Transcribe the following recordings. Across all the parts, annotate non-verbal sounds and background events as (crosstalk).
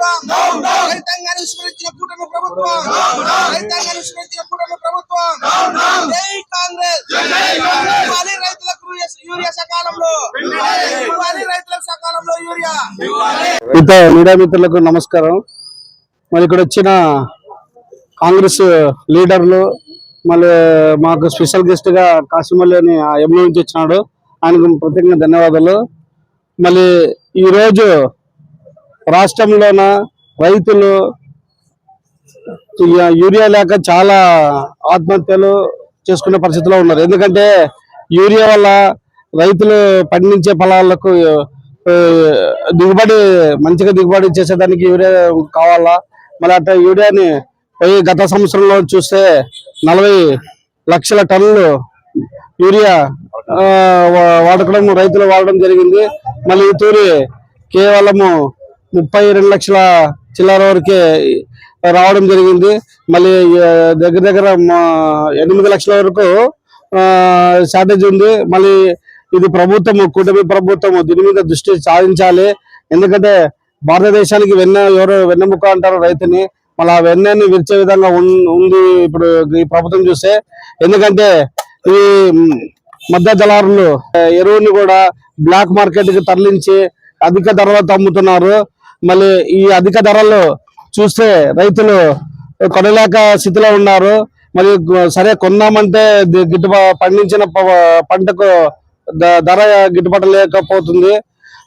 ప్రభుత్వం. రైతాంగాన్ని విస్మరించిన కూటమి ప్రభుత్వం. రైతాంగాన్ని విస్మరించిన కూటమి ప్రభుత్వం. జై కాంగ్రెస్. ఇవ్వాలి రైతులకు యూరియా- యూరియా సకాలంలో. ఇవ్వాలి రైతులకు సకాలంలో యూరియా. మీడియా మిత్రులకు నమస్కారం. మరి ఇక్కడ వచ్చిన కాంగ్రెస్ లీడర్లు మళ్ళీ మాకు స్పెషల్ గెస్ట్గా కాసిమల్లి అని ఆ ఎంలో నుంచి వచ్చినాడు. ఆయనకు ప్రత్యేకంగా ధన్యవాదాలు. మళ్ళీ ఈరోజు రాష్ట్రంలోన రైతులు యూరియా లేక చాలా ఆత్మహత్యలు చేసుకునే పరిస్థితిలో ఉన్నారు. ఎందుకంటే యూరియా వల్ల రైతులు పండించే ఫలాలకు దిగుబడి మంచిగా దిగుబడి చేసేదానికి యూరియా కావాలా? మళ్ళీ అట్లా యూరియాని పోయి గత సంవత్సరంలో చూస్తే నలభై లక్షల టన్నులు యూరియా వాడకడం రైతులు వాడడం జరిగింది. మళ్ళీ ఈ తూరి కేవలము ముప్పై రెండు లక్షల చిల్లర వరకే రావడం జరిగింది. మళ్ళీ దగ్గర దగ్గర మా ఎనిమిది లక్షల వరకు షార్టేజ్ ఉంది. మళ్ళీ ఇది ప్రభుత్వము కూటమి ప్రభుత్వము దీని మీద దృష్టి సాధించాలి. ఎందుకంటే భారతదేశానికి వెన్న ఎవరు వెన్నెముక అంటారు రైతుని. మళ్ళీ ఆ వెన్నని విరిచే విధంగా ఉంది ఇప్పుడు ఈ ప్రభుత్వం చూస్తే. ఎందుకంటే ఈ మధ్య దళారులు ఎరువుని కూడా బ్లాక్ మార్కెట్కి తరలించి అధిక ధరలతో అమ్ముతున్నారు. మళ్ళీ ఈ అధిక ధరలు చూస్తే రైతులు కొనలేక స్థితిలో ఉన్నారు. మరి సరే కొన్నామంటే గిట్టుబా పండించిన ప- పంటకు ద- ధర గిట్టుబాటు లేకపోతుంది.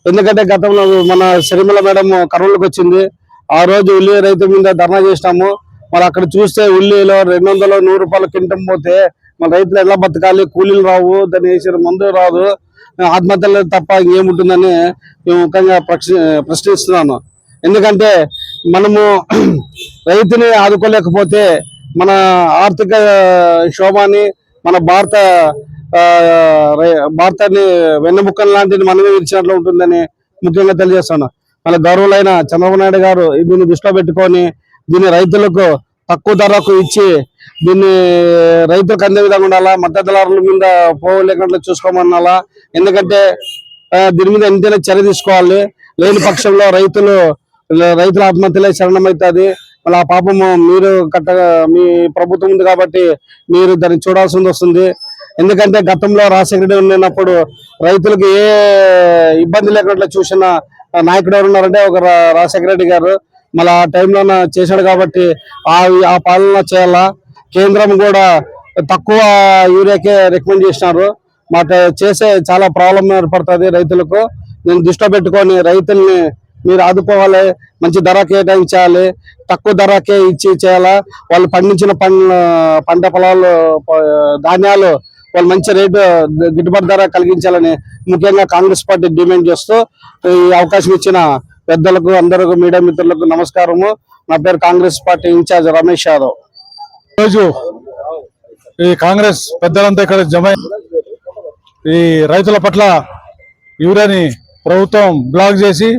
ఎందుకంటే గతంలో మన సిరిమల మేడం కరువులకు వచ్చింది. ఆ రోజు ఉల్లి రైతు మీద ధర్నా చేసినాము. మరి అక్కడ చూస్తే ఉల్లిలో రెండు వందలు నూరు రూపాయలు కింటం పోతే మన రైతులు ఎలా బతకాలి? కూలీలు రావు దాన్ని వేసిన మందు రాదు. ఆత్మహత్యలు తప్ప ఇంకేముంటుందని మేము ముఖ్యంగా ప్రశ్నిస్తున్నాను. ఎందుకంటే మనము (clears throat) రైతుని ఆదుకోలేకపోతే మన ఆర్థిక క్షోభాన్ని మన భారత రై- భారతాన్ని వెన్నెముక్కల లాంటిది మనమే ఇచ్చినట్లు ఉంటుందని ముఖ్యంగా తెలియజేస్తాను. మన గౌరవులైన చంద్రబాబు నాయుడు గారు దీన్ని దృష్టిలో పెట్టుకొని దీన్ని రైతులకు తక్కువ ధరకు ఇచ్చి దీన్ని రైతులకు అందే విధంగా ఉండాలా? మద్దతుదారుల మీద పోలేకుండా చూసుకోమనాలా ఎందుకంటే దీని మీద ఎంతైనా చర్య తీసుకోవాలి. లేని పక్షంలో రైతులు రైతుల ఆత్మహత్యలే శరణమవుతుంది మళ్ళీ ఆ పాపము మీరు కట్ట మీ ప్రభుత్వం ఉంది కాబట్టి మీరు దాన్ని చూడాల్సి వస్తుంది. ఎందుకంటే గతంలో రాజశేఖర రెడ్డి ఉన్నప్పుడు రైతులకు ఏ ఇబ్బంది లేకుండా చూసిన నాయకుడు ఎవరున్నారంటే ఒక రాజశేఖర రెడ్డి గారు. మళ్ళీ ఆ టైంలో చేశాడు కాబట్టి ఆ ఆ పాలన చేయాలా? కేంద్రం కూడా తక్కువ యూరియాకే రికమెండ్ చేసినారు. మాట చేసే చాలా ప్రాబ్లం ఏర్పడుతుంది రైతులకు. నేను దృష్టిలో పెట్టుకొని రైతుల్ని మీరు ఆదుకోవాలి మంచి ధర కేటాయించాలి తక్కువ ధరకే ఇచ్చి చేయాలా. వాళ్ళు పండించిన పండ్ల పంట పొలాలు ధాన్యాలు వాళ్ళు మంచి రేటు గిట్టుబాటు ధర కలిగించాలని ముఖ్యంగా కాంగ్రెస్ పార్టీ డిమాండ్ చేస్తూ ఈ అవకాశం ఇచ్చిన పెద్దలకు అందరికీ మీడియా మిత్రులకు నమస్కారము. నా పేరు కాంగ్రెస్ పార్టీ ఇన్ఛార్జ్ రమేష్ యాదవ్. రోజు ఈ కాంగ్రెస్ పెద్దలంతా ఇక్కడ జమ ఈ రైతుల పట్ల యూరియాని ప్రభుత్వం బ్లాక్ చేసి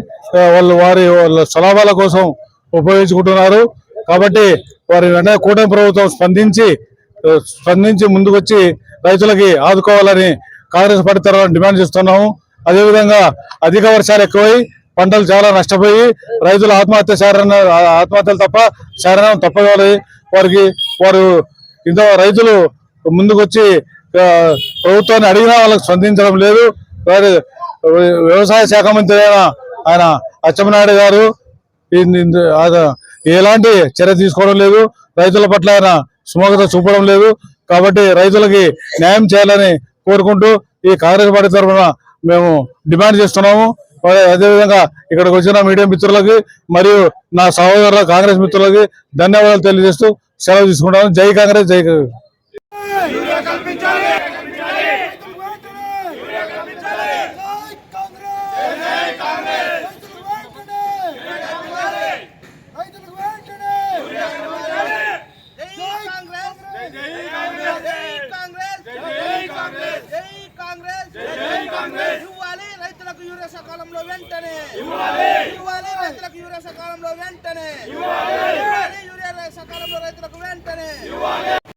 వాళ్ళు వారి వాళ్ళ స్వలాభాల కోసం ఉపయోగించుకుంటున్నారు. కాబట్టి వారి వెంటనే కూటమి ప్రభుత్వం స్పందించి స్పందించి ముందుకొచ్చి రైతులకి ఆదుకోవాలని కాంగ్రెస్ పార్టీ తరఫున డిమాండ్ చేస్తున్నాము. అదేవిధంగా అధిక వర్షాలు ఎక్కువై పంటలు చాలా నష్టపోయి రైతులు ఆత్మహత్య శారణ ఆత్మహత్యలు తప్ప శారణం తప్పవాలి వారికి వారు ఇంత రైతులు ముందుకొచ్చి ప్రభుత్వాన్ని అడిగినా వాళ్ళకి స్పందించడం లేదు. వారి వ్యవసాయ శాఖ మంత్రి అయిన ఆయన అచ్చెన్నాయుడు గారు ఆయన ఎలాంటి చర్య తీసుకోవడం లేదు. రైతుల పట్ల ఆయన సుముఖత చూపడం లేదు. కాబట్టి రైతులకి న్యాయం చేయాలని కోరుకుంటూ ఈ కాంగ్రెస్ పార్టీ తరఫున మేము డిమాండ్ చేస్తున్నాము. అదేవిధంగా ఇక్కడికి వచ్చిన మీడియా మిత్రులకి మరియు నా సహోదరుల కాంగ్రెస్ మిత్రులకి ధన్యవాదాలు తెలియజేస్తూ సెలవు తీసుకుంటాను. జై కాంగ్రెస్ జై కాంగ్రెస్ రైతులకు యూరియా సకాలంలో వెంటనే. ఇవ్వాలి. రైతులకు యూరియా సకాలంలో వెంటనే. యూరియా సకాలంలో రైతులకు వెంటనే.